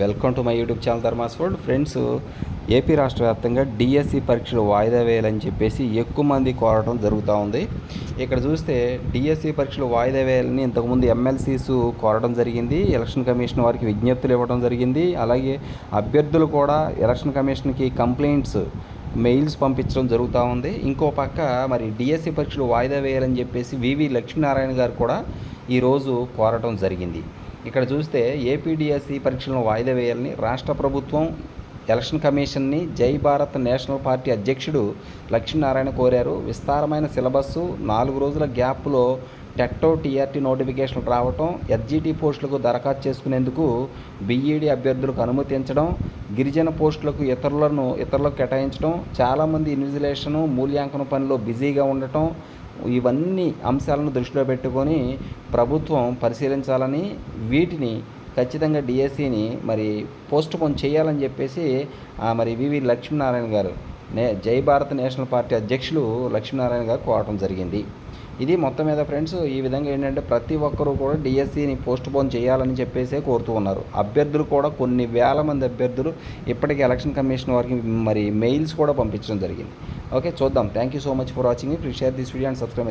welcome to my YouTube channel Dharmas food friends AP రాష్ట్ర వ్యాప్తంగా DSC పరీక్షలు వాయిదా వేయాలని చెప్పేసి ఎక్కువ మంది కోరటం జరుగుతూ ఉంది ఇక్కడ చూస్తే డిఎస్సి పరీక్షలు వాయిదా వేయాలని ఇంతకుముందు ఎమ్మెల్సీస్ కోరడం జరిగింది ఎలక్షన్ కమిషన్ వారికి విజ్ఞప్తులు ఇవ్వడం జరిగింది అలాగే అభ్యర్థులు కూడా ఎలక్షన్ కమిషన్కి కంప్లైంట్స్ మెయిల్స్ పంపించడం జరుగుతూ ఉంది ఇంకో పక్క మరి డిఎస్సి పరీక్షలు వాయిదా వేయాలని చెప్పేసి వివి లక్ష్మీనారాయణ గారు కూడా ఈరోజు కోరటం జరిగింది ఇక్కడ చూస్తే ఏపీడిఎస్సి e పరీక్షలను వాయిదా వేయాలని రాష్ట్ర ప్రభుత్వం ఎలక్షన్ కమిషన్ని జై భారత్ నేషనల్ పార్టీ అధ్యక్షుడు లక్ష్మీనారాయణ కోరారు విస్తారమైన సిలబస్సు నాలుగు రోజుల గ్యాప్లో టెట్టో టీఆర్టీ నోటిఫికేషన్లు రావటం ఎస్జీటీ పోస్టులకు దరఖాస్తు చేసుకునేందుకు బీఈడీ అభ్యర్థులకు అనుమతించడం గిరిజన పోస్టులకు ఇతరులను ఇతరులకు కేటాయించడం చాలామంది ఇన్విజిలేషను మూల్యాంకన పనిలో బిజీగా ఉండటం ఇవన్నీ అంశాలను దృష్టిలో పెట్టుకొని ప్రభుత్వం పరిశీలించాలని వీటిని ఖచ్చితంగా డిఎస్సిని మరి పోస్ట్ పోన్ చేయాలని చెప్పేసి మరి వివి లక్ష్మీనారాయణ గారు నే జై భారత్ నేషనల్ పార్టీ అధ్యక్షులు లక్ష్మీనారాయణ గారు కోరటం జరిగింది ఇది మొత్తం మీద ఫ్రెండ్స్ ఈ విధంగా ఏంటంటే ప్రతి ఒక్కరూ కూడా డిఎస్సిని పోస్ట్ పోన్ చేయాలని చెప్పేసే కోరుతూ ఉన్నారు అభ్యర్థులు కూడా కొన్ని వేల మంది అభ్యర్థులు ఇప్పటికీ ఎలక్షన్ కమిషన్ వారికి మరి మెయిల్స్ కూడా పంపించడం జరిగింది ఓకే చూద్దాం thank you so much for watching please share this video and subscribe